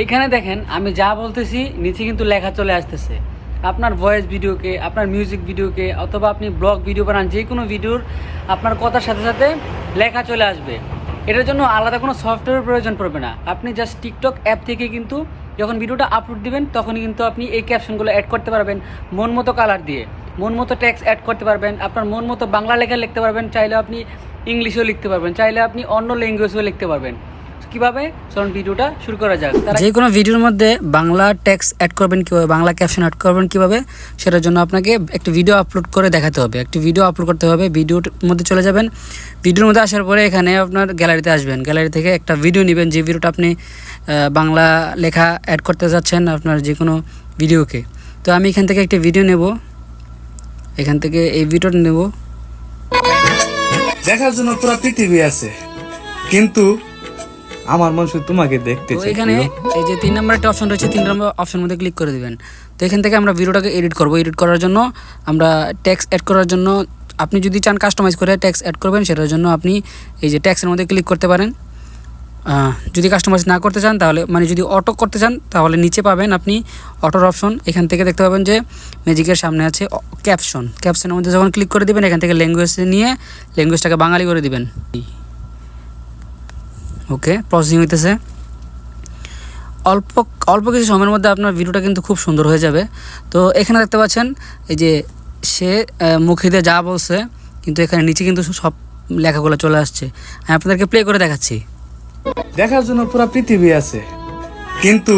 এইখানে দেখেন, আমি যা বলতেছি, নিচে কিন্তু লেখা চলে আসতেছে। আপনার ভয়েস ভিডিওকে আপনার মিউজিক ভিডিওকে অথবা আপনি ব্লগ ভিডিও বানান, যে কোনো ভিডিওর আপনার কথার সাথে সাথে লেখা চলে আসবে। এটার জন্য আলাদা কোনো সফটওয়্যারের প্রয়োজন পড়বে না। আপনি জাস্ট টিকটক অ্যাপ থেকে কিন্তু যখন ভিডিওটা আপলোড দিবেন, তখনই কিন্তু আপনি এই ক্যাপশনগুলো অ্যাড করতে পারবেন, মন মতো কালার দিয়ে। মন মতো ট্যাক্স অ্যাড করতে পারবেন, আপনার মন মতো বাংলা লেখা লিখতে পারবেন, চাইলে আপনি ইংলিশেও লিখতে পারবেন, চাইলে আপনি অন্য ল্যাঙ্গুয়েজেও লিখতে পারবেন। কীভাবে? চলুন ভিডিওটা শুরু করা যাক। যে কোনো ভিডিওর মধ্যে বাংলা টেক্সট অ্যাড করবেন কীভাবে বাংলা ক্যাপশন অ্যাড করবেন কীভাবে সেটার জন্য আপনাকে একটি ভিডিও আপলোড করে দেখাতে হবে। একটি ভিডিও আপলোড করতে হবে ভিডিওর মধ্যে চলে যাবেন। ভিডিওর মধ্যে আসার পরে এখানে আপনার গ্যালারিতে আসবেন। গ্যালারি থেকে একটা ভিডিও নেবেন যে ভিডিওটা আপনি বাংলা লেখা অ্যাড করতে যাচ্ছেন আপনার যে কোনো ভিডিওকে তো আমি এখান থেকে একটি ভিডিও নেব। এখান থেকে এই ভিডিওটা নেব। দেখার জন্য পুরো পৃথিবী আছে। কিন্তু আমার মন শুধু তোমাকে দেখতে তো চাই এখানে এই যে তিন নম্বর একটা অপশন রয়েছে তিন নম্বর অপশন মধ্যে ক্লিক করে দিবেন। তো এখান থেকে আমরা ভিডিওটাকে এডিট করব। এডিট করার জন্য আমরা ট্যাক্স অ্যাড করার জন্য আপনি যদি চান কাস্টমাইজ করে ট্যাক্স অ্যাড করবেন সেটার জন্য আপনি এই যে ট্যাক্সের মধ্যে ক্লিক করতে পারেন। যদি কাস্টমাইজ না করতে চান তাহলে মানে যদি অটো করতে চান তাহলে নিচে পাবেন আপনি অটোর অপশন এখান থেকে দেখতে পাবেন যে ম্যাজিকের সামনে আছে ক্যাপশন ক্যাপশনের মধ্যে যখন ক্লিক করে দিবেন এখান থেকে ল্যাঙ্গুয়েজ নিয়ে ল্যাঙ্গুয়েজটাকে বাঙালি করে দিবেন। ওকে প্রসেসিং হইতেছে। অল্প অল্প কিছু সময়ের মধ্যে আপনার ভিডিওটা কিন্তু খুব সুন্দর হয়ে যাবে। তো এখানে দেখতে পাচ্ছেন এই যে সে মুখে দিয়ে যা বলছে কিন্তু এখানে নিচে কিন্তু সব লেখাগুলো চলে আসছে। আমি আপনাদেরকে প্লে করে দেখাচ্ছি। দেখার জন্য পুরো পৃথিবী আছে। কিন্তু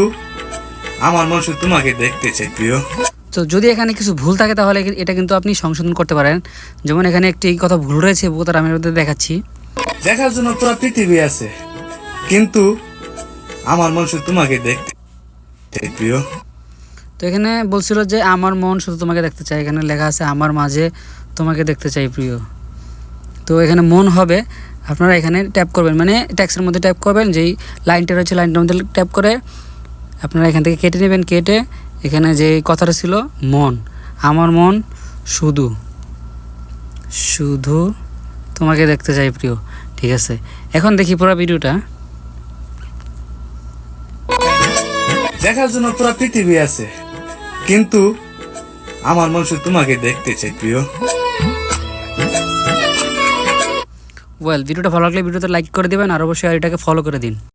আমার মন শুধু তোমাকে দেখতে চাই প্রিয়। তো যদি এখানে কিছু ভুল থাকে তাহলে এটা কিন্তু আপনি সংশোধন করতে পারেন। যেমন এখানে একটি কথা ভুল রয়েছে ওটা আমি দেখাচ্ছি। দেখার জন্য পুরো পৃথিবী আছে। কিন্তু আমার মন শুধু তোমাকে দেখতে প্রিয়। তো এখানে বলছিল যে আমার মন শুধু তোমাকে দেখতে চাই। এখানে লেখা আছে, আমার মাঝে তোমাকে দেখতে চাই, প্রিয়। তো এখানে মন হবে, আপনারা এখানে ট্যাপ করবেন। মানে ট্যাক্সের মধ্যে ট্যাপ করবেন, যেই লাইনটা রয়েছে লাইনটার মধ্যে ট্যাপ করে আপনারা এখান থেকে কেটে নেবেন, কেটে এখানে যে কথাটা ছিল, মন। আমার মন শুধু শুধু তোমাকে দেখতে চাই, প্রিয়। ঠিক আছে? এখন দেখি পুরো ভিডিওটা দেখার জন্য পুরো পৃথিবী আছে। কিন্তু আমার মন তোমাকে দেখতে চাই প্রিয়। ওয়েল ভিডিওটা ভালো লাগলে ভিডিওতে লাইক করে দিবেন আর অবশ্যই আর এটাকে ফলো করে দিন।